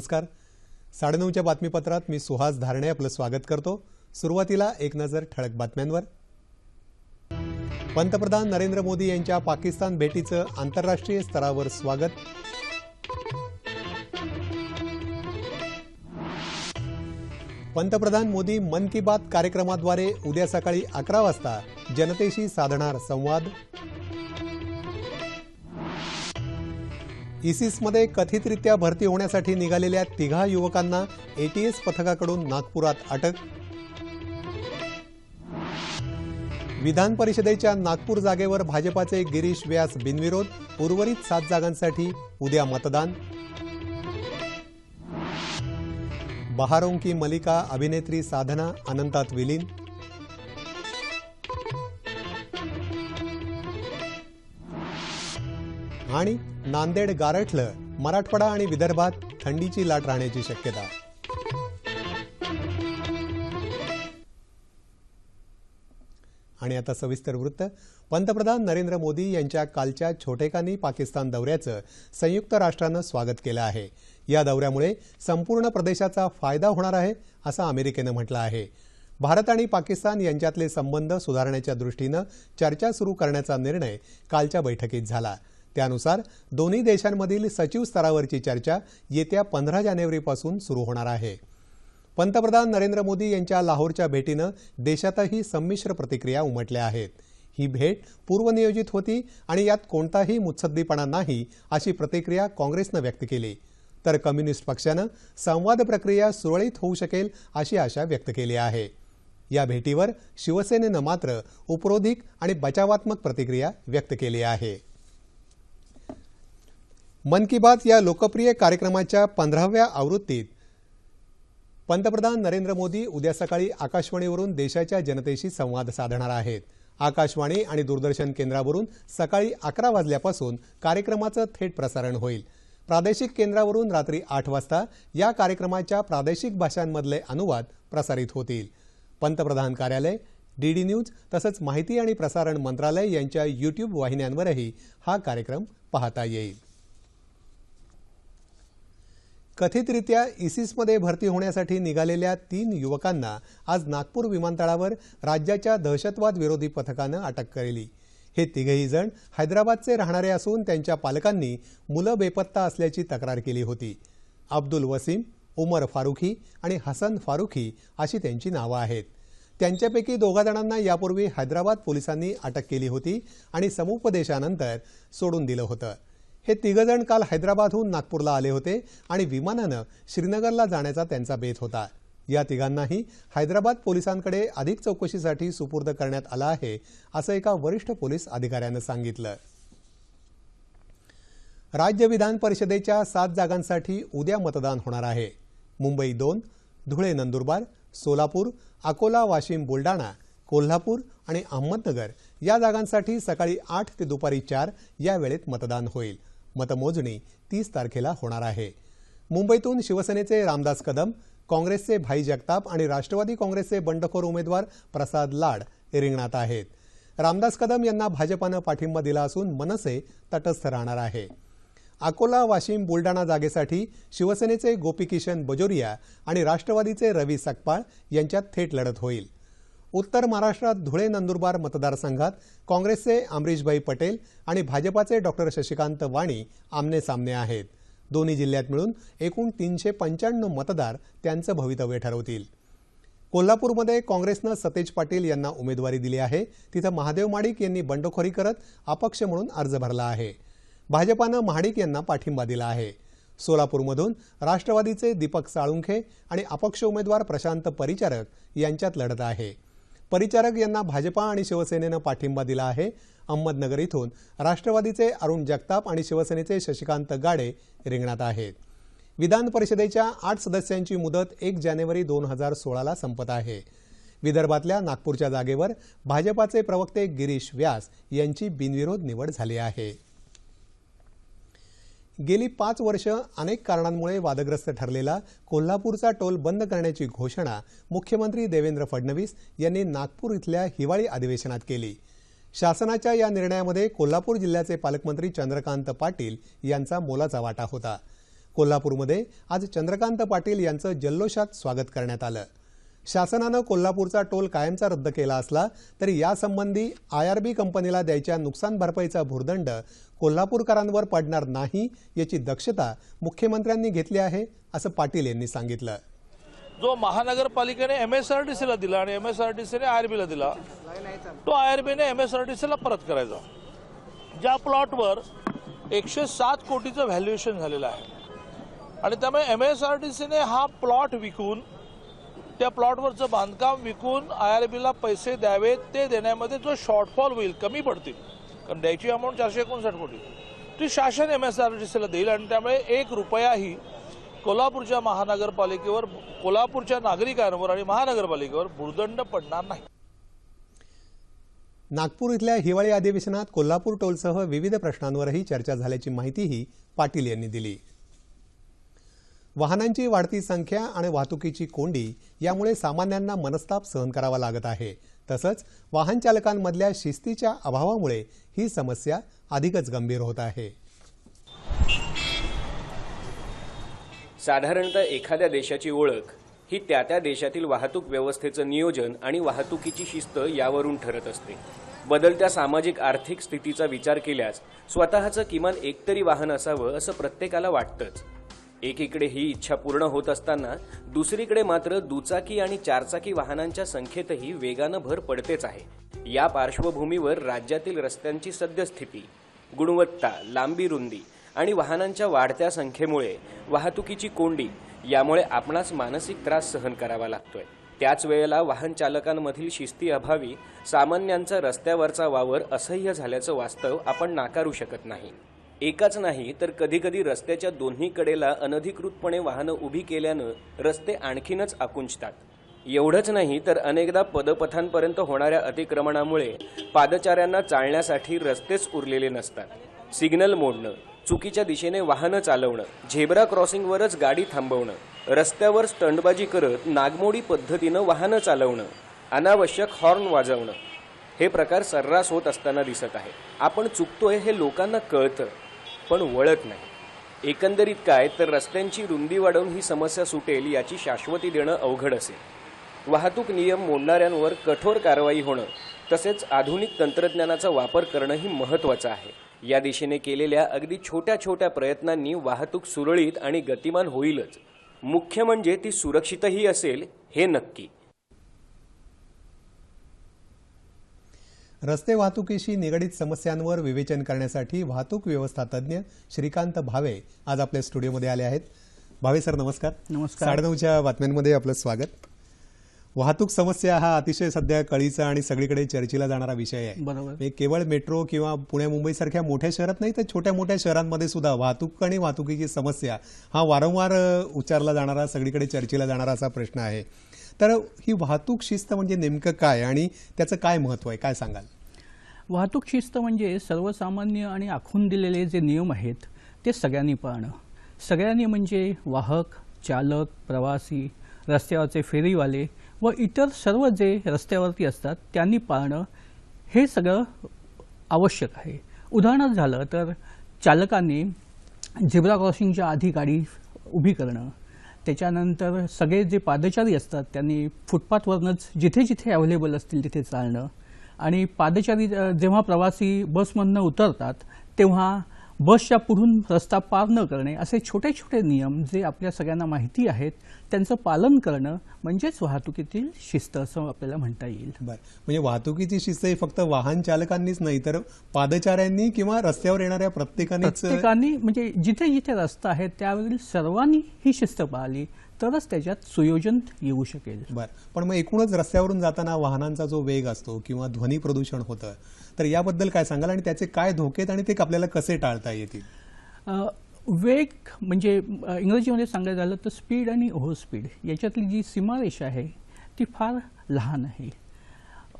नमस्कार. साडेनऊच्या बातमीपत्रात मी सुहास धारणे आपलं स्वागत करतो. सुरुवातीला एक नजर ठळक बातम्यांवर. पंतप्रधान नरेंद्र मोदी यांच्या पाकिस्तान भेटीचं आंतरराष्ट्रीय स्तरावर स्वागत. पंतप्रधान मोदी मन की बात कार्यक्रमाद्वारे उद्या सकाळी अकरा वाजता जनतेशी साधणार संवाद. इसिसमध्ये कथितरित्या भरती होण्यासाठी निघालेल्या तिघा युवकांना एटीएस पथकाकडून नागपुरात अटक. विधान परिषदेच्या नागपूर जागेवर भाजपाचे गिरीश व्यास बिनविरोध उर्वरित सात जागांसाठी उद्या मतदान. बहारोंकी मलिका अभिनेत्री साधना अनंतात विलीन. आणि नांदेड गारठलं मराठवाडा आणि विदर्भात थंडीची लाट राहण्याची शक्यता. आणि आता सविस्तर वृत्त. पंतप्रधान नरेंद्र मोदी यांच्या कालच्या छोटेखानी पाकिस्तान दौऱ्याचं संयुक्त राष्ट्रानं स्वागत केलं आहे. या दौऱ्यामुळे संपूर्ण प्रदेशाचा फायदा होणार आहे असं अमेरिकेनं म्हटलं आहे. भारत आणि पाकिस्तान यांच्यातले संबंध सुधारण्याच्या दृष्टीनं चर्चा सुरू करण्याचा निर्णय कालच्या बैठकीत झाला. त्यानुसार दोन्ही देशांमधील सचिव स्तरावरची चर्चा येत्या पंधरा जानेवारीपासून सुरू होणार आहे. पंतप्रधान नरेंद्र मोदी यांच्या लाहोरच्या भेटीनं देशातही संमिश्र प्रतिक्रिया उमटल्या आहेत. ही भेट पूर्वनियोजित होती आणि यात कोणताही मुत्सद्दीपणा नाही अशी प्रतिक्रिया काँग्रेसनं व्यक्त केली. तर कम्युनिस्ट पक्षानं संवाद प्रक्रिया सुरळीत होऊ शकेल अशी आशा व्यक्त केली आहे. या भेटीवर शिवसेनेनं मात्र उपरोधिक आणि बचावात्मक प्रतिक्रिया व्यक्त केली आहे. मन की बात या लोकप्रिय कार्यक्रमाच्या पंधराव्या आवृत्तीत पंतप्रधान नरेंद्र मोदी उद्या सकाळी आकाशवाणीवरून देशाच्या जनतेशी संवाद साधणार आहेत. आकाशवाणी आणि दूरदर्शन केंद्रावरून सकाळी अकरा वाजल्यापासून कार्यक्रमाचं थेट प्रसारण होईल. प्रादेशिक केंद्रावरून रात्री आठ वाजता या कार्यक्रमाच्या प्रादेशिक भाषांमधले अनुवाद प्रसारित होतील. पंतप्रधान कार्यालय डीडी न्यूज तसंच माहिती आणि प्रसारण मंत्रालय यांच्या यूट्यूब वाहिन्यांवरही हा कार्यक्रम पाहता येईल. कथितरित्या इसिसमध्ये भरती होण्यासाठी निघालेल्या तीन युवकांना आज नागपूर विमानतळावर राज्याच्या दहशतवाद विरोधी पथकानं अटक केली हे तिघही जण हैदराबादचे राहणारे असून त्यांच्या पालकांनी मुलं बेपत्ता असल्याची तक्रार केली होती. अब्दुल वसीम उमर फारुखी आणि हसन फारुखी अशी त्यांची नावं आहेत. त्यांच्यापैकी दोघा जणांना यापूर्वी हैदराबाद पोलिसांनी अटक केली होती आणि समुपदेशानंतर सोडून दिलं होतं. हे तिघजण काल हैदराबादहून नागपूरला आले होते आणि विमानानं श्रीनगरला जाण्याचा त्यांचा बेत होता. या तिघांनाही हैदराबाद पोलिसांकडे अधिक चौकशीसाठी सुपूर्द करण्यात आला आहे असं एका वरिष्ठ पोलीस अधिकाऱ्यानं सांगितलं. राज्य विधान परिषदेच्या सात जागांसाठी उद्या मतदान होणार आहे. मुंबई दोन धुळे नंदुरबार सोलापूर अकोला वाशिम बुलडाणा कोल्हापूर आणि अहमदनगर या जागांसाठी सकाळी आठ ते दुपारी चार या वेळेत मतदान होईल. मतमोजणी तीस तारखेला होणार आहे. मुंबईतून शिवसेनेचे रामदास कदम काँग्रेसचे भाई जगताप आणि राष्ट्रवादी काँग्रेसचे बंडखोर उमेदवार प्रसाद लाड रिंगणात आहेत. रामदास कदम यांना भाजपानं पाठिंबा दिला असून मनसे तटस्थ राहणार आहे. अकोला वाशिम बुलडाणा जागेसाठी शिवसेनेचे गोपीकिशन बजोरिया आणि राष्ट्रवादीचे रवी सकपाळ यांच्यात थेट लढत होईल. उत्तर महाराष्ट्रात धुळे नंदुरबार मतदारसंघात काँग्रेसचे अमरीशभाई पटेल आणि भाजपाचे डॉक्टर शशिकांत वाणी आमने सामने आहेत. दोन्ही जिल्ह्यात मिळून एकूण तीनशे पंच्याण्णव मतदार त्यांचं भवितव्य ठरवतील. कोल्हापूरमध्ये काँग्रेसनं सतेज पाटील यांना उमेदवारी दिली आहे. तिथं महादेव माडिक यांनी बंडखोरी करत अपक्ष म्हणून अर्ज भरला आहे. भाजपानं महाडिक यांना पाठिंबा दिला आहे. सोलापूरमधून राष्ट्रवादीचे दीपक साळुंखे आणि अपक्ष उमेदवार प्रशांत परिचारक यांच्यात लढत आहे. परिचारक यांना भाजपा आणि शिवसेनेनं पाठिंबा दिला आहे. अहमदनगर इथून राष्ट्रवादीचे अरुण जगताप आणि शिवसेनेचे शशिकांत गाडे रिंगणात आहेत. विधान परिषदेच्या आठ सदस्यांची मुदत एक जानेवारी दोन हजार सोळाला संपत आहे. विदर्भातल्या नागपूरच्या जागेवर भाजपाचे प्रवक्ते गिरीश व्यास यांची बिनविरोध निवड झाली आहे. गेली पाच वर्ष अनेक कारणांमुळे वादग्रस्त ठरलेला कोल्हापूरचा टोल बंद करण्याची घोषणा मुख्यमंत्री देवेंद्र फडणवीस यांनी नागपूर इथल्या हिवाळी अधिवेशनात केली. शासनाच्या या निर्णयामध्ये कोल्हापूर जिल्ह्याचे पालकमंत्री चंद्रकांत पाटील यांचा मोलाचा वाटा होता. कोल्हापूरमध्ये आज चंद्रकांत पाटील यांचं जल्लोषात स्वागत करण्यात आलं. शासनानं कोल्हापूरचा टोल कायमचा रद्द केला असला तरी यासंबंधी आय आर बी कंपनीला द्यायच्या नुकसान भरपाईचा भुर्दंड कोल्हापूरकरांवर पडणार नाही याची दक्षता मुख्यमंत्र्यांनी घेतली आहे असं पाटील यांनी सांगितलं. जो महानगरपालिकेने एम एस आर टी सीला दिला आणि एम एस आर टी सीने आय आर बीला दिला तो आय आर बीने एम एस आर टी सीला परत करायचा. ज्या प्लॉटवर एकशे सात कोटीचं व्हॅल्युएशन झालेलं आहे. आणि त्यामुळे एम एस आर टी सीने हा प्लॉट विकून त्या प्लॉटवरचं बांधकाम विकून आय आर बीला पैसे द्यावेत ते देण्यामध्ये जो शॉर्टफॉल होईल कमी पडतील. कारण द्यायची अमाऊंट चारशे एकोणसाठ कोटी. ती शासन एम एस आर टी सीला देईल आणि त्यामुळे एक रुपयाही कोल्हापूरच्या महानगरपालिकेवर कोल्हापूरच्या नागरिकांवर आणि महानगरपालिकेवर भुर्दंड पडणार नाही. नागपूर इथल्या हिवाळी अधिवेशनात कोल्हापूर टोलसह विविध प्रश्नांवरही चर्चा झाल्याची माहितीही पाटील यांनी दिली. वाहनांची वाढती संख्या आणि वाहतुकीची कोंडी यामुळे सामान्यांना मनस्ताप सहन करावा लागत आहे. तसंच वाहन चालकांमधल्या शिस्तीच्या अभावामुळे ही समस्या अधिकच गंभीर होत आहे. साधारणतः एखाद्या देशाची ओळख ही त्या त्या देशातील वाहतूक व्यवस्थेचं नियोजन आणि वाहतुकीची शिस्त यावरून ठरत असते. बदलत्या सामाजिक आर्थिक स्थितीचा विचार केल्यास स्वतःचं किमान एकतरी वाहन असावं असं प्रत्येकाला वाटतंच. एकीकडे ही इच्छा पूर्ण होत असताना दुसरीकडे मात्र दुचाकी आणि चारचाकी वाहनांच्या संख्येतही वेगानं भर पडतेच आहे. या पार्श्वभूमीवर राज्यातील रस्त्यांची सद्यस्थिती गुणवत्ता लांबी रुंदी आणि वाहनांच्या वाढत्या संख्येमुळे वाहतुकीची कोंडी यामुळे आपणास मानसिक त्रास सहन करावा लागतोय. त्याच वेळेला वाहन चालकांमधील शिस्ती अभावी सामान्यांचा रस्त्यावरचा वावर असह्य झाल्याचं वास्तव आपण नाकारू शकत नाही. एकाच नाही तर कधीकधी रस्त्याच्या दोन्ही कडेला अनधिकृतपणे वाहनं उभी केल्यानं रस्ते आणखीनच आकुंचतात. एवढंच नाही तर अनेकदा पदपथांपर्यंत होणाऱ्या अतिक्रमणामुळे पादचाऱ्यांना चालण्यासाठी रस्तेच उरलेले नसतात. सिग्नल मोडणं चुकीच्या दिशेने वाहनं चालवणं झेब्रा क्रॉसिंगवरच गाडी थांबवणं रस्त्यावर स्टंटबाजी करत नागमोडी पद्धतीनं वाहनं चालवणं अनावश्यक हॉर्न वाजवणं हे प्रकार सर्रास होत असताना दिसत आहे आपण चुकतोय हे लोकांना कळतं. पण वळत नाही. एकंदरीत काय तर रस्त्यांची रुंदी वाढवून ही समस्या सुटेल याची शाश्वती देणं अवघड असेल. वाहतूक नियम मोडणाऱ्यांवर कठोर कारवाई होणं तसेच आधुनिक तंत्रज्ञानाचा वापर करणंही महत्त्वाचं आहे. या दिशेने केलेल्या अगदी छोट्या छोट्या प्रयत्नांनी वाहतूक सुरळीत आणि गतिमान होईलच. मुख्य म्हणजे ती सुरक्षितही असेल हे नक्की. रस्ते वाहतुकीशी निगडीत समस्यांवर विवेचन करण्यासाठी वाहतूक व्यवस्था तज्ज्ञ श्रीकांत भावे आज आपल्या स्टुडिओमध्ये आले आहेत. भावे सर नमस्कार. नमस्कार. साडेनऊच्या बातम्यांमध्ये आपलं स्वागत. वाहतूक समस्या हा अतिशय सध्या कळीचा आणि सगळीकडे चर्चेला जाणारा विषय आहे. बरोबर. म्हणजे केवळ मेट्रो किंवा पुणे मुंबई सारख्या मोठ्या शहरात नाही तर छोट्या मोठ्या शहरांमध्ये सुद्धा वाहतूक आणि वाहतुकीची समस्या हा वारंवार उच्चारला जाणारा सगळीकडे चर्चेला जाणारा असा प्रश्न आहे. तर ही वाहतूक शिस्त म्हणजे नेमकं काय आणि त्याचं काय महत्त्व आहे? काय सांगाल? वाहतूक शिस्त म्हणजे सर्वसामान्य आणि आखून दिलेले जे नियम आहेत ते सगळ्यांनी पाळणं. सगळ्यांनी म्हणजे वाहक चालक प्रवासी रस्त्यावरचे फेरीवाले व इतर सर्व जे रस्त्यावरती असतात त्यांनी पाळणं हे सगळं आवश्यक आहे. उदाहरणार्थ झालं तर चालकांनी झिब्रा क्रॉसिंगच्या आधी गाडी उभी करणं. त्याच्यानंतर सगळे जे पादचारी असतात त्यांनी फुटपाथवरूनच जिथे जिथे अवेलेबल असतील तिथे चालणं. आणि पादचारी जेव्हा प्रवासी बसमधनं उतरतात तेव्हा बसच्या पुढून रस्ता पार न करणे असे छोटे छोटे नियम जे आपल्या सगळ्यांना माहिती आहेत त्यांचं पालन करणं म्हणजेच वाहतुकीतील शिस्त असं आपल्याला म्हणता येईल. बर. म्हणजे वाहतुकीची शिस्त ही फक्त वाहन चालकांनीच नाही तर पादचाऱ्यांनी किंवा रस्त्यावर येणाऱ्या प्रत्येकानेच प्रत्येकाने म्हणजे जिथे जिथे रस्ता आहे त्यावरील सर्वांनी ही शिस्त पाळली. तरच त्याच्यात सुयोजन येऊ शकेल. बर. पण मग एकूणच रस्त्यावरून जाताना वाहनांचा जो वेग असतो किंवा ध्वनी प्रदूषण होतं तर याबद्दल काय सांगाल आणि त्याचे काय धोके आहेत आणि ते आपल्याला कसे टाळता येतील? वेग म्हणजे इंग्रजीमध्ये सांगायचं झालं तर स्पीड आणि ओव्हर स्पीड याच्यातली जी सीमारेषा आहे ती फार लहान आहे.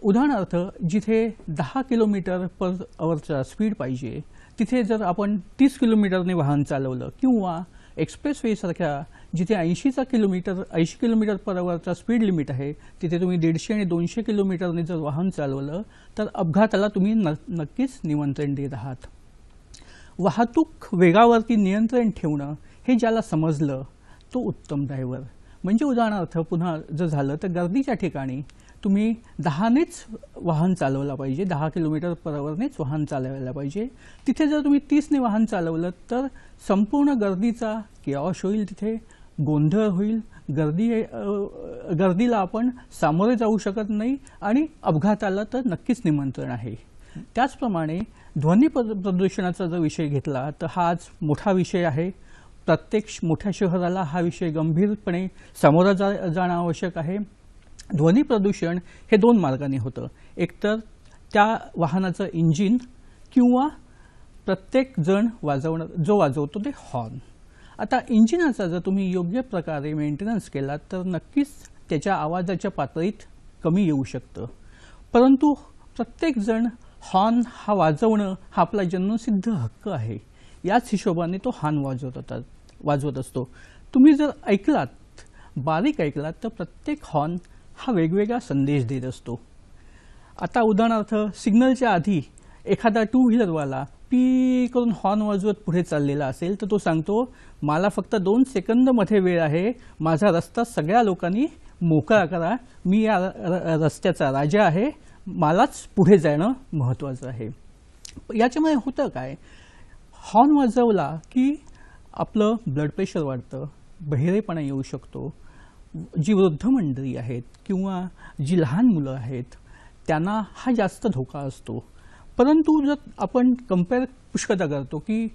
उदाहरणार्थ जिथे दहा किलोमीटर पर अवरचा स्पीड पाहिजे तिथे जर आपण तीस किलोमीटरने वाहन चालवलं किंवा एक्सप्रेसवेसारख्या जिथे ऐंशीचा किलोमीटर ऐंशी किलोमीटर पर अवरचा स्पीड लिमिट आहे तिथे तुम्ही दीडशे आणि दोनशे किलोमीटरने जर वाहन चालवलं तर अपघाताला तुम्ही न नक्कीच निमंत्रण देत आहात. वाहतूक वेगावरती नियंत्रण ठेवणं हे ज्याला समजलं तो उत्तम ड्रायव्हर म्हणजे उदाहरणार्थ पुन्हा जर झालं तर गर्दीच्या ठिकाणी तुम्ही दहानेच वाहन चालवलं पाहिजे दहा किलोमीटर पर आवरनेच वाहन चालवायला पाहिजे. तिथे जर तुम्ही तीसने वाहन चालवलं तर संपूर्ण गर्दीचा केऑश होईल तिथे गोंधळ होईल गर्दी गर्दीला आपण सामोरे जाऊ शकत नाही आणि अपघाताला तर नक्कीच निमंत्रण आहे. त्याचप्रमाणे ध्वनी प्रद- प्रदूषणाचा जर विषय घेतला तर हा आज मोठा विषय आहे. प्रत्येक मोठ्या शहराला हा विषय गंभीरपणे सामोरा जा जाणं आवश्यक आहे. ध्वनी प्रदूषण हे दोन मार्गाने होतं. एकतर त्या वाहनाचं इंजिन किंवा प्रत्येक जण वाजवणं जो वाजवतो ते हॉर्न आता इंजिनाचा जर तुम्ही योग्य प्रकारे मेंटेनन्स केला तर नक्कीच त्याच्या आवाजाच्या पातळीत कमी येऊ शकतं. परंतु प्रत्येकजण हॉर्न हा वाजवणं हा आपला जन्मसिद्ध हक्क आहे. याच हिशोबाने तो हॉर्न वाजवत होता वाजवत असतो. तुम्ही जर ऐकलात बारीक ऐकलात तर प्रत्येक हॉर्न हा वेगवेगळा संदेश देत असतो. आता उदाहरणार्थ सिग्नलच्या आधी एखादा टू व्हीलरवाला पी करून हॉर्न वाजवत पुढे चाललेला असेल तर तो सांगतो मला फक्त दोन सेकंदमध्ये वेळ आहे. माझा रस्ता सगळ्या लोकांनी मोकळा करा. मी या र- रस्त्याचा राजा आहे. मलाच पुढे जाणं महत्त्वाचं आहे. याच्यामुळे होतं काय? हॉर्न वाजवला की आपलं ब्लड प्रेशर वाढतं बहिरेपणा येऊ शकतो. जी वृद्ध मंडळी आहेत किंवा जी लहान मुलं आहेत त्यांना हा जास्त धोका असतो. परंतु जर आपण कंपेअर पुष्कदा करतो की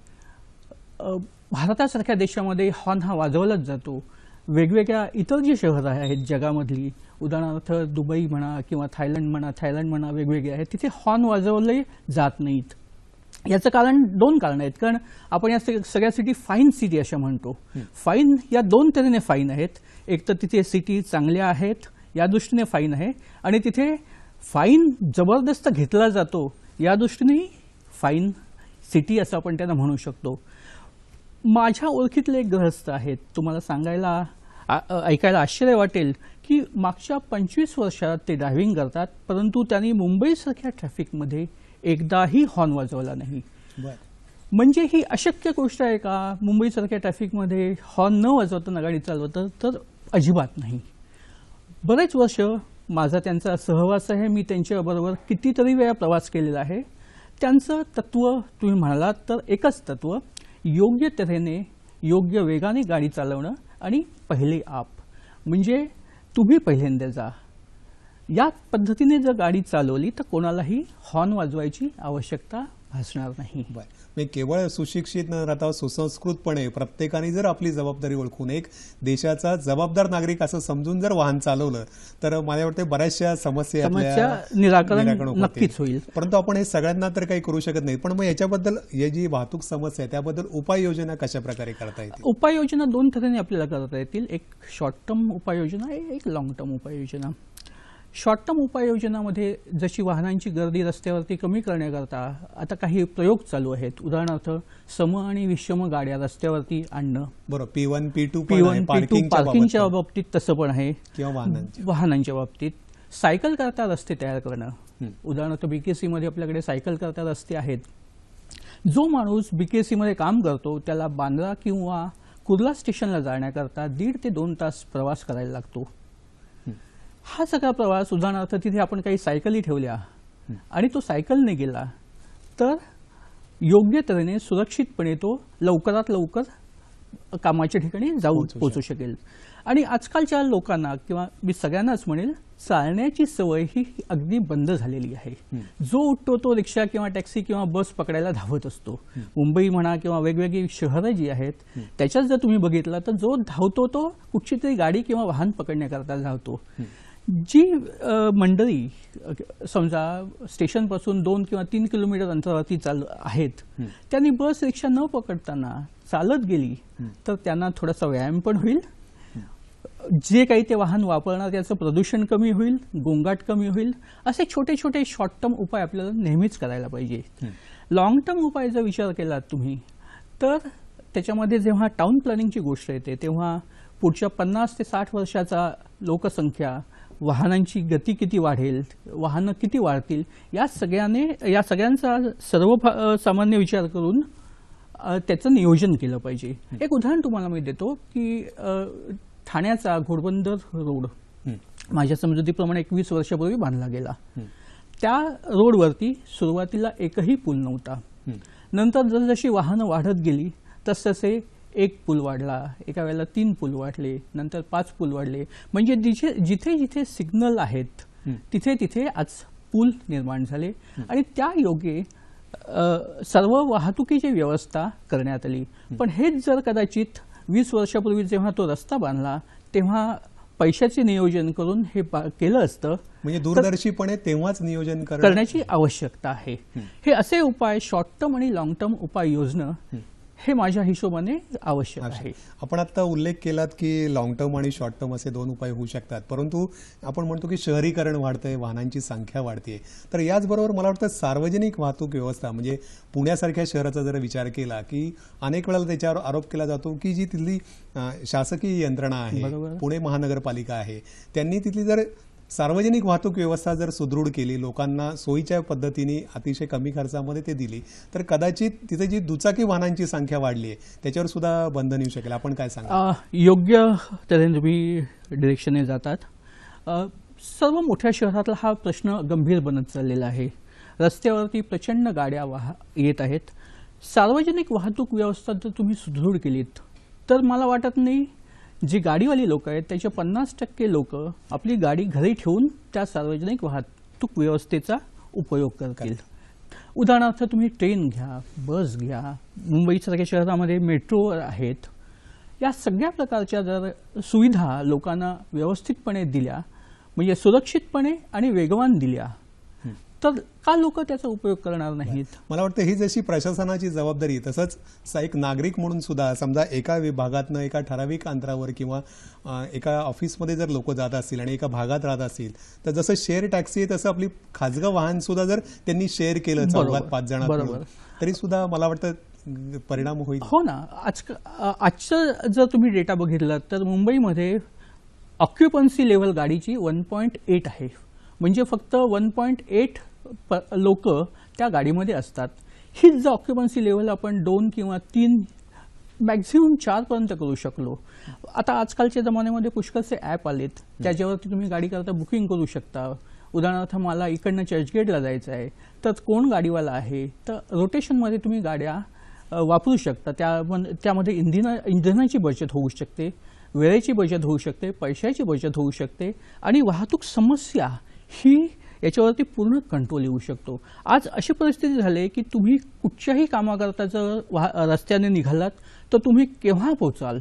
भारतासारख्या देशामध्ये हॉर्न हा वाजवलाच जातो. वेगवेगळ्या इतर जी शहरं आहेत जगामधली उदाहरणार्थ दुबई म्हणा किंवा थायलंड म्हणा थायलंड म्हणा वेगवेगळे आहेत तिथे हॉर्न वाजवले जात नाहीत. याचं कारण दोन कारण आहेत. कारण आपण या सग- सगळ्या सिटी फाईन सिटी अशा म्हणतो. फाईन या दोन तऱ्हेने फाईन आहेत. एक तर तिथे सिटी चांगल्या आहेत या दृष्टीने फाईन आहे. आणि तिथे फाईन जबरदस्त घेतला जातो. या दृष्टीने फाईन सिटी असं आपण त्यांना म्हणू शकतो. माझ्या ओळखीतले एक गृहस्थ आहेत. तुम्हाला सांगायला ऐकायला आश्चर्य वाटेल की मागच्या पंचवीस वर्षात ते ड्रायव्हिंग करतात परंतु त्यांनी मुंबईसारख्या ट्रॅफिकमध्ये एकदाही हॉर्न वाजवला नाही. म्हणजे ही अशक्य गोष्ट आहे का? मुंबईसारख्या ट्रॅफिकमध्ये हॉर्न न वाजवताना गाडी चालवतं तर अजिबात नाही. बरेच वर्ष माझा त्यांचा सहवास आहे. मी त्यांच्याबरोबर कितीतरी वेळा प्रवास केलेला आहे. त्यांचं तत्व तुम्ही म्हणालात तर एकच तत्व योग्य तऱ्हेने योग्य वेगाने गाडी चालवणं आणि पहिले आप. म्हणजे तुम्ही पहिल्यांदा जा. या पद्धतीने जर गाडी चालवली तर कोणालाही हॉर्न वाजवायची आवश्यकता भासणार नाही. बर. केवळ सुशिक्षित न राहता सुसंस्कृतपणे प्रत्येकाने जर आपली जबाबदारी ओळखून एक देशाचा जबाबदार नागरिक असं समजून जर वाहन चालवलं तर मला वाटते बऱ्याचशा समस्या निराकरण. नक्कीच होईल. परंतु आपण हे सगळ्यांना तर काही करू शकत नाही पण मग याच्याबद्दल ही जी वाहतूक समस्या आहे त्याबद्दल उपाययोजना कशा प्रकारे करता येतील? उपाययोजना दोन तऱ्हेने आपल्याला करता येतील. एक शॉर्ट टर्म उपाययोजना एक लॉंग टर्म उपाययोजना. शॉर्ट टर्म उपाययोजनामध्ये जशी वाहनांची गर्दी रस्त्यावरती कमी करण्याकरता आता काही प्रयोग चालू आहेत. उदाहरणार्थ सम आणि विषम गाड्या रस्त्यावरती आणणं. बरोबर P one P two P one P two पार्किंगच्या बाबत बाबतीत तसं पण आहे. किंवा वाहनांच्या. बाबतीत. सायकल करता रस्ते तयार करणं. उदाहरणार्थ बीकेसी मध्ये आपल्याकडे सायकल करता रस्ते आहेत. जो माणूस बीकेसी मध्ये काम करतो त्याला बांद्रा किंवा कुर्ला स्टेशनला जाण्याकरता दीड ते दोन तास प्रवास करायला लागतो. हा सगळा प्रवास उदाहरणार्थ तिथे आपण काही सायकली ठेवल्या आणि तो सायकलने गेला तर योग्य तऱ्हेने सुरक्षितपणे तो लवकरात लवकर कामाच्या ठिकाणी पोहोचू पोहोचू शकेल. आणि आजकालच्या लोकांना किंवा मी सगळ्यांनाच म्हणेल चालण्याची सवय ही अगदी बंद झालेली आहे. जो उठतो तो रिक्षा किंवा टॅक्सी किंवा बस पकडायला धावत असतो. मुंबई म्हणा किंवा वेगवेगळी शहरं जी आहेत त्याच्यात जर तुम्ही बघितलं तर जो धावतो तो कुठची तरी गाडी किंवा वाहन पकडण्याकरता धावतो. जी मंडळी समजा स्टेशनपासून दोन किंवा तीन किलोमीटर अंतरावरती चाल आहेत. त्यांनी बस रिक्षा न पकडताना चालत गेली तर त्यांना थोडासा व्यायाम पण होईल. जे काही ते वाहन वापरणार त्याचं प्रदूषण कमी होईल गोंगाट कमी होईल असे छोटे छोटे शॉर्ट टर्म उपाय आपल्याला नेहमीच करायला पाहिजे. लॉंग टर्म उपाय जर विचार केलात तुम्ही तर त्याच्यामध्ये जेव्हा टाउन प्लॅनिंगची गोष्ट येते तेव्हा पुढच्या पन्नास ते साठ वर्षाचा लोकसंख्या वाहनांची गती किती वाढेल वाहनं किती वाढतील या सगळ्याने या सगळ्यांचा सर्व सामान्य विचार करून त्याचं नियोजन केलं पाहिजे. एक उदाहरण तुम्हाला मी देतो की ठाण्याचा घोडबंदर रोड माझ्या समजुतीप्रमाणे एकवीस वर्षापूर्वी बांधला गेला. त्या रोडवरती सुरुवातीला एकही पूल नव्हता. नंतर जसजशी वाहनं वाढत गेली तसतसे एक पूल वाढला एका वेळेला तीन पूल वाढले नंतर पाच पूल वाढले. म्हणजे जिथे जिथे जिथे सिग्नल आहेत तिथे तिथे आज पूल निर्माण झाले. आणि त्या योगे सर्व वाहतुकीची व्यवस्था करण्यात आली. पण हेच जर कदाचित वीस वर्षापूर्वी जेव्हा तो रस्ता बांधला तेव्हा पैशाचे नियोजन करून हे केलं असतं. म्हणजे दूरदर्शीपणे तेव्हाच नियोजन करणं करण्याची आवश्यकता आहे. हे. असे उपाय शॉर्ट टर्म आणि लॉंग टर्म उपाय योजणं हे माझ्या हिशोबाने आवश्यक आहे. आपण आता उल्लेख केलात की लॉंग टर्म आणि शॉर्ट टर्म असे दोन उपाय होऊ शकतात. परंतु आपण म्हणतो की शहरीकरण वाढतंय वाहनांची संख्या वाढते तर याचबरोबर मला वाटतं सार्वजनिक वाहतूक व्यवस्था म्हणजे पुण्यासारख्या शहराचा जर विचार केला की अनेक वेळेला त्याच्यावर आरोप केला जातो की जी तिथली शासकीय यंत्रणा आहे. पुणे महानगरपालिका आहे त्यांनी तिथली जर सार्वजनिक वाहतूक व्यवस्था जर सुदृढ केली लोकांना सोयीच्या पद्धतीने अतिशय कमी खर्चामध्ये ते दिली तर कदाचित तिथे जी दुचाकी वाहनांची संख्या वाढली आहे त्याच्यावर सुद्धा बंधन येऊ शकेल. आपण काय सांगा योग्य तऱ्हेने तुम्ही डिरेक्शनने जातात. सर्व मोठ्या शहरातला हा प्रश्न गंभीर बनत चाललेला आहे. रस्त्यावरती प्रचंड गाड्या वाह येत आहेत. सार्वजनिक वाहतूक व्यवस्था जर तुम्ही सुदृढ केलीत तर मला वाटत नाही जी गाडीवाली लोक आहेत त्याचे पन्नास टक्के लोक आपली गाडी घरी ठेवून त्या सार्वजनिक वाहतूक व्यवस्थेचा उपयोग करतील. उदाहरणार्थ तुम्ही ट्रेन घ्या बस घ्या मुंबईसारख्या शहरामध्ये मेट्रो आहेत या सगळ्या प्रकारच्या जर सुविधा लोकांना व्यवस्थितपणे दिल्या म्हणजे सुरक्षितपणे आणि वेगवान दिल्या तर का लोक त्याचा उपयोग करणार नाहीत मला वाटतं ही जशी प्रशासनाची जबाबदारी तसंच एक नागरिक म्हणून सुद्धा समजा एका विभागातनं एका ठराविक अंतरावर किंवा एका ऑफिसमध्ये जर लोक जात असतील आणि एका भागात राहत असतील तर जसं शेअर टॅक्सी आहे तसं आपली खाजगं वाहन सुद्धा जर त्यांनी शेअर केलं. चौघात पाच जणात बरोबर. मिळून, तरी सुद्धा मला वाटतं परिणाम होईल हो ना आज आजचं जर तुम्ही डेटा बघितला तर मुंबईमध्ये ऑक्युपन्सी लेवल गाडीची वन पॉईंट एट आहे म्हणजे फक्त वन पॉईंट एट लोक त्या गाडीमध्ये असतात. हीच जर ऑक्युपन्सी लेवल आपण दोन किंवा तीन मॅक्झिमम चारपर्यंत करू शकलो. आता आजकालच्या जमान्यामध्ये पुष्कळचे ॲप आलेत. त्याच्यावरती तुम्ही गाडी करता बुकिंग करू शकता. उदाहरणार्थ मला इकडनं चर्चगेटला जायचं आहे तर कोण गाडीवाला आहे? तर रोटेशनमध्ये तुम्ही गाड्या वापरू शकता. त्या त्यामध्ये इंधन इंधनाची बचत होऊ शकते वेळेची बचत होऊ शकते पैशाची बचत होऊ शकते आणि वाहतूक समस्या ही याच्यावरती पूर्ण कंट्रोल येऊ शकतो. आज अशी परिस्थिती झाली आहे की तुम्ही कुठच्याही कामाकरता जर वाह रस्त्याने निघालात तर तुम्ही केव्हा पोचाल?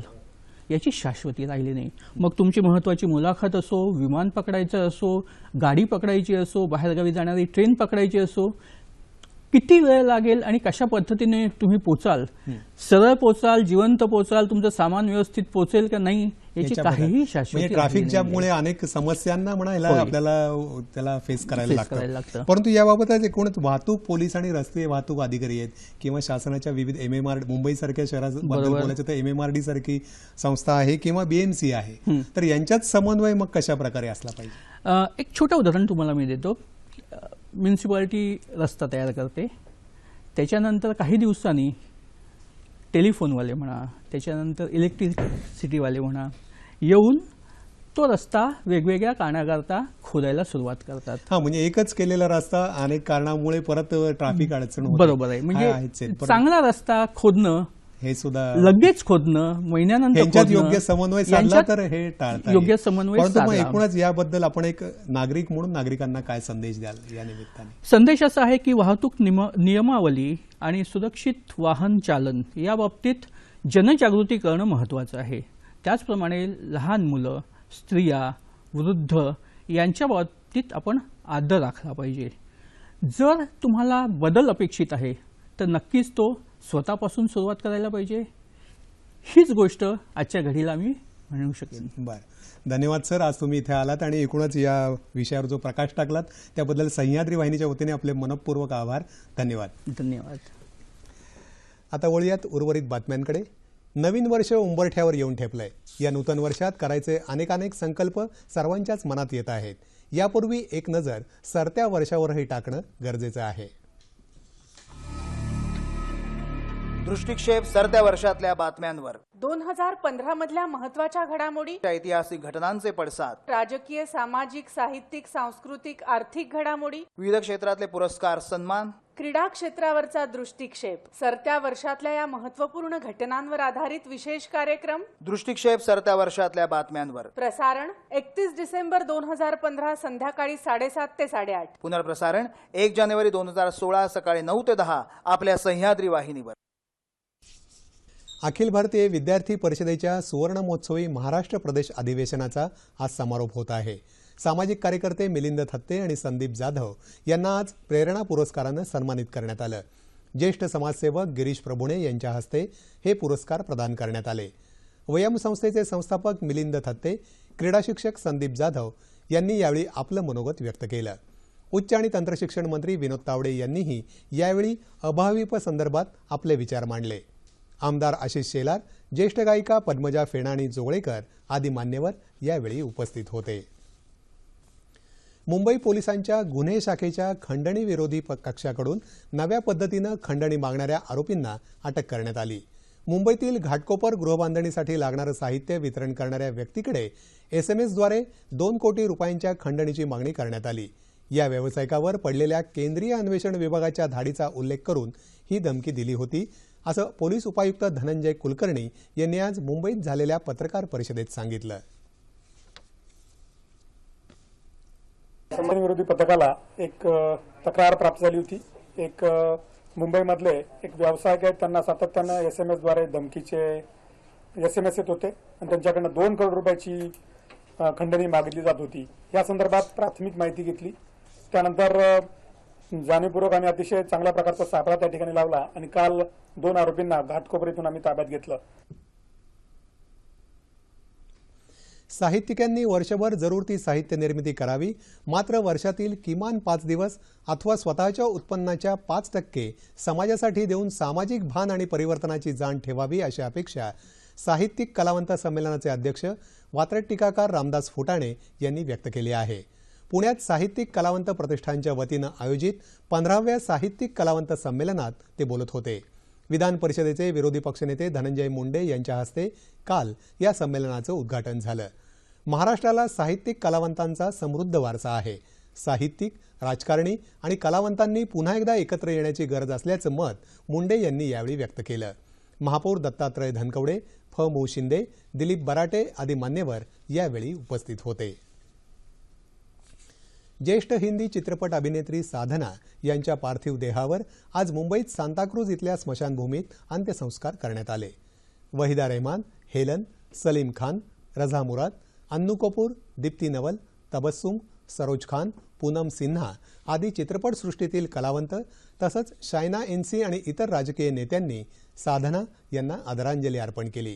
याची शाश्वती राहिली नाही. मग तुमची महत्त्वाची मुलाखत असो विमान पकडायचं असो गाडी पकडायची असो बाहेरगावी जाणारी ट्रेन पकडायची असो किती वेळ लागेल आणि कशा पद्धतीने तुम्ही पोचाल? सरळ पोचाल जिवंत पोचाल तुमचं सामान व्यवस्थित पोचेल का नाही? याची. काहीही शाश्वती म्हणजे ट्रॅफिक राहिली जॅममुळे अनेक समस्यांना म्हणायला. आपल्याला त्याला फेस करायला लागतं. परंतु याबाबत आज एकूणच वाहतूक पोलीस आणि रस्ते वाहतूक अधिकारी आहेत किंवा शासनाच्या विविध एम एम आर मुंबई सारख्या शहराबद्दल. बोलायचं तर एम एम आर डी सारखी संस्था आहे किंवा बीएमसी आहे तर यांच्यात समन्वय मग कशा प्रकारे असला पाहिजे एक छोटं उदाहरण तुम्हाला मी देतो म्युन्सिपाल्टी रस्ता तयार करते त्याच्यानंतर काही दिवसांनी टेलिफोनवाले म्हणा त्याच्यानंतर इलेक्ट्रिसिटीवाले म्हणा येऊन तो रस्ता वेगवेगळ्या कारणाकरता खोदायला सुरुवात करतात हा म्हणजे एकच केलेला रस्ता अनेक कारणामुळे परत ट्रॅफिक अडचण होते. बरोबर आहे म्हणजे चांगला रस्ता खोदणं हे सुद्धा लगेच खोदणं महिन्यानंतर योग्य समन्वय साधला तर हे टाळता योग्य. समन्वय. एकूणच याबद्दल आपण एक नागरिक म्हणून नागरिकांना काय संदेश द्याल या निमित्ताने संदेश असा आहे की वाहतूक नियमावली आणि सुरक्षित वाहन चालन या बाबतीत जनजागृती करणं महत्त्वाचं आहे त्याचप्रमाणे लहान मुलं स्त्रिया वृद्ध यांच्या बाबतीत आपण आदर राखला पाहिजे. जर तुम्हाला बदल अपेक्षित आहे तर नक्कीच तो स्वतःपासून सुरुवात करायला पाहिजे. हीच गोष्ट आजच्या घडीला मी म्हणू शकेन. बरं. धन्यवाद सर. आज तुम्ही इथे आलात आणि एकूणच या विषयावर जो प्रकाश टाकलात त्याबद्दल सह्याद्री वाहिनीच्या वतीने आपले मनपूर्वक आभार. धन्यवाद. धन्यवाद. आता वळूयात उर्वरित बातम्यांकडे. नवीन वर्ष उंबरठ्यावर येऊन ठेपलंय. या नूतन वर्षात करायचे अनेकानेक संकल्प सर्वांच्याच मनात येत आहेत. यापूर्वी एक नजर सरत्या वर्षावरही टाकणं गरजेचं आहे. दृष्टिक्षेप सरत्या वर्षातल्या बातम्यांवर. दोन हजार पंधरा मधल्या महत्त्वाच्या घडामोडी. ऐतिहासिक घटनांचे पडसाद. राजकीय सामाजिक साहित्यिक सांस्कृतिक आर्थिक घडामोडी. विविध क्षेत्रातले पुरस्कार सन्मान. क्रीडा क्षेत्रावरचा दृष्टिक्षेप. सरत्या वर्षातल्या या महत्त्वपूर्ण घटनांवर आधारित विशेष कार्यक्रम. दृष्टिक्षेप सरत्या वर्षातल्या बातम्यांवर. प्रसारण एकतीस डिसेंबर दोन हजार पंधरा संध्याकाळी साडेसात ते साडेआठ. पुनर्प्रसारण एक जानेवारी दोन हजार सोळा सकाळी नऊ ते दहा आपल्या सह्याद्री वाहिनीवर. अखिल भारतीय विद्यार्थी परिषदेच्या सुवर्ण महोत्सवी महाराष्ट्र प्रदेश अधिवेशनाचा आज समारोप होत आहे. सामाजिक कार्यकर्ते मिलिंद थत्ते आणि संदीप जाधव यांना आज प्रेरणा पुरस्कारानं सन्मानित करण्यात आलं. ज्येष्ठ समाजसेवक गिरीश प्रभुणे यांच्या हस्ते हे पुरस्कार प्रदान करण्यात आले. वयम संस्थेचे संस्थापक मिलिंद थत्ते क्रीडा शिक्षक संदीप जाधव यांनी यावेळी आपलं मनोगत व्यक्त केलं. उच्च आणि तंत्रशिक्षण मंत्री विनोद तावडे यांनीही यावेळी अभाविप संदर्भात आपले विचार मांडले. आमदार आशिष शेलार ज्येष्ठ गायिका पद्मजा फेणाणी जोगळेकर आदी मान्यवर यावेळी उपस्थित होते. मुंबई पोलिसांच्या गुन्हे शाखेच्या खंडणी विरोधी कक्षाकडून नव्या पद्धतीनं खंडणी मागणाऱ्या आरोपींना अटक करण्यात आली. मुंबईतील घाटकोपर गृहबांधणीसाठी लागणारं साहित्य वितरण करणाऱ्या व्यक्तीकडे एस एम एसद्वारे दोन कोटी रुपयांच्या खंडणीची मागणी करण्यात आली. या व्यावसायिकावर पडलेल्या केंद्रीय अन्वेषण विभागाच्या धाडीचा उल्लेख करून ही धमकी दिली होती. असं पोलीस उपायुक्त धनंजय कुलकर्णी यांनी आज मुंबईत झालेल्या पत्रकार परिषदेत सांगितलं. विरोधी पथकाला एक तक्रार प्राप्त झाली होती. एक मुंबईमधले एक व्यावसायिक आहेत त्यांना सातत्यानं एस एम एसद्वारे धमकीचे एस एम एस येत होते आणि त्यांच्याकडनं दोन करोड रुपयाची खंडणी मागितली जात होती. या संदर्भात प्राथमिक माहिती घेतली. त्यानंतर जाणीवपूर्वक आम्ही अतिशय चांगल्या प्रकारचा सापळा त्या ठिकाणी लावला आणि काल दोन आरोपींना घाटकोपरीतून आम्ही ताब्यात घेतलं. साहित्यिकांनी वर्षभर जरूर ती साहित्य निर्मिती करावी मात्र वर्षातील किमान पाच दिवस अथवा स्वतःच्या उत्पन्नाच्या पाच टक्के समाजासाठी देऊन सामाजिक भान आणि परिवर्तनाची जाण ठेवावी अशी अपेक्षा साहित्यिक कलावंत संमेलनाचे अध्यक्ष वात्रट टीकाकार रामदास फुटाणे यांनी व्यक्त केली आहे. पुण्यात साहित्यिक कलावंत प्रतिष्ठानच्या वतीनं आयोजित पंधराव्या साहित्यिक कलावंत संमेलनात ते बोलत होते. विधान परिषदेचे विरोधी पक्षनेते धनंजय मुंडे यांच्या हस्ते काल या संमेलनाचं उद्घाटन झालं. महाराष्ट्राला साहित्यिक कलावंतांचा समृद्ध वारसा आहे. साहित्यिक राजकारणी आणि कलावंतांनी पुन्हा एकदा एकत्र येण्याची गरज असल्याचं मत मुंडे यांनी यावेळी व्यक्त केलं. महापौर दत्तात्रय धनकवडे फ. मो. शिंदे दिलीप बराटे आदी मान्यवर यावेळी उपस्थित होते. ज्येष्ठ हिंदी चित्रपट अभिनेत्री साधना यांच्या पार्थिव देहावर आज मुंबईत सांताक्रूज इथल्या स्मशानभूमीत अंत्यसंस्कार करण्यात आले. वहिदा रेहमान हेलन सलीम खान रझा मुराद अन्नू कपूर दीप्ती नवल तबस्सुम सरोज खान पूनम सिन्हा आदी चित्रपटसृष्टीतील कलावंत तसंच शायना एनसी आणि इतर राजकीय नेत्यांनी साधना यांना आदरांजली अर्पण केली.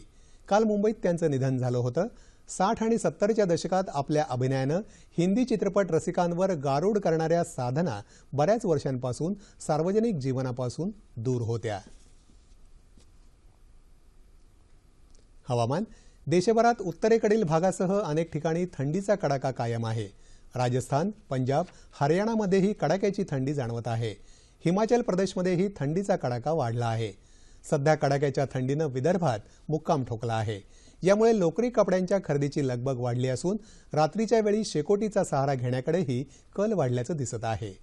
काल मुंबईत त्यांचं निधन झालं होतं. साठ आणि सत्तरच्या दशकात आपल्या अभिनयानं हिंदी चित्रपट रसिकांवर गारूड करणाऱ्या साधना बऱ्याच वर्षांपासून सार्वजनिक जीवनापासून दूर होत्या. हवामान. देशभरात उत्तरेकडील भागासह अनेक ठिकाणी थंडीचा कडाका कायम आहे. राजस्थान पंजाब हरियाणामध्येही कडाक्याची थंडी जाणवत आहे. हिमाचल प्रदेशमध्येही थंडीचा कडाका वाढला आहे. सध्या कडाक्याच्या थंडीनं विदर्भात मुक्काम ठोकला आहे. यामुळे लोकरी कपड्यांच्या खरेदीची लगबग वाढली असून रात्रीच्या वेळी शेकोटीचा सहारा घेण्याकडेही कल वाढल्याचं दिसत आहे.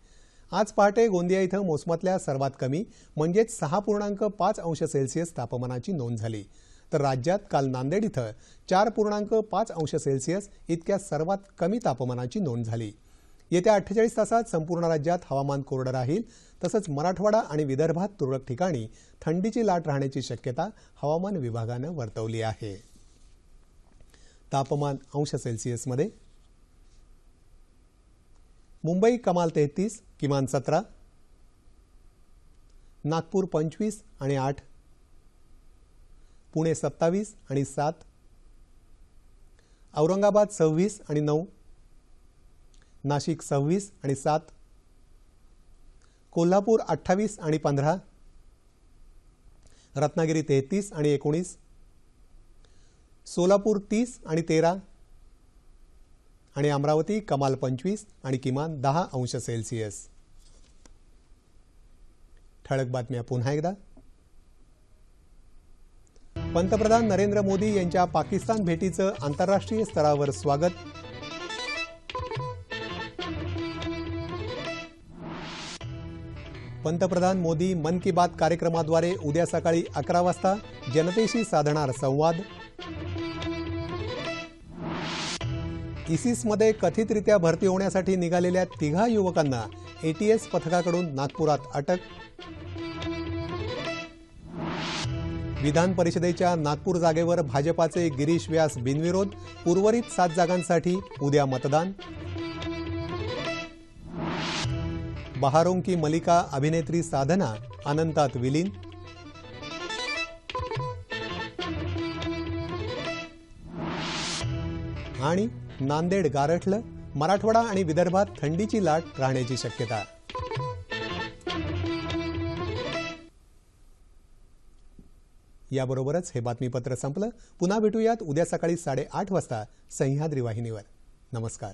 आज पहाटे गोंदिया इथं मोसमातल्या सर्वात कमी म्हणजेच सहा पूर्णांक पाच अंश सेल्सिअस तापमानाची नोंद झाली. तर राज्यात काल नांदेड इथं चार पूर्णांक पाच अंश सेल्सिअस इतक्या सर्वात कमी तापमानाची नोंद झाली. येत्या अठ्ठेचाळीस तासात संपूर्ण राज्यात हवामान कोरडं राहील तसंच मराठवाडा आणि विदर्भात तुरळक ठिकाणी थंडीची लाट राहण्याची शक्यता हवामान विभागानं वर्तवली आहे. तापमान अंश सेल्सिअसमध्ये मुंबई कमाल तेहतीस किमान सतरा. नागपूर पंचवीस आणि आठ. पुणे सत्तावीस आणि सात. औरंगाबाद सव्वीस आणि नऊ. नाशिक सव्वीस आणि सात. कोल्हापूर अठ्ठावीस आणि पंधरा. रत्नागिरी तेहतीस आणि एकोणीस. सोलापूर तीस आणि तेरा. आणि अमरावती कमाल पंचवीस आणि किमान दहा अंश सेल्सिअस. ठळक बातम्या पुन्हा एकदा. पंतप्रधान नरेंद्र मोदी यांच्या पाकिस्तान भेटीचं आंतरराष्ट्रीय स्तरावर स्वागत. पंतप्रधान मोदी मन की बात कार्यक्रमाद्वारे उद्या सकाळी अकरा वाजता जनतेशी साधणार संवाद. इसिसमध्ये कथितरित्या भरती होण्यासाठी निघालेल्या तिघा युवकांना एटीएस पथकाकडून नागपुरात अटक. विधान परिषदेच्या नागपूर जागेवर भाजपाचे गिरीश व्यास बिनविरोध उर्वरित सात जागांसाठी उद्या मतदान. बहारों की मलिका अभिनेत्री साधना अनंतात विलीन. आणि नांदेड गारठलं मराठवाडा आणि विदर्भात थंडीची लाट राहण्याची शक्यता. याबरोबरच हे बातमीपत्र संपलं. पुन्हा भेटूयात उद्या सकाळी साडेआठ वाजता सह्याद्री वाहिनीवर. नमस्कार.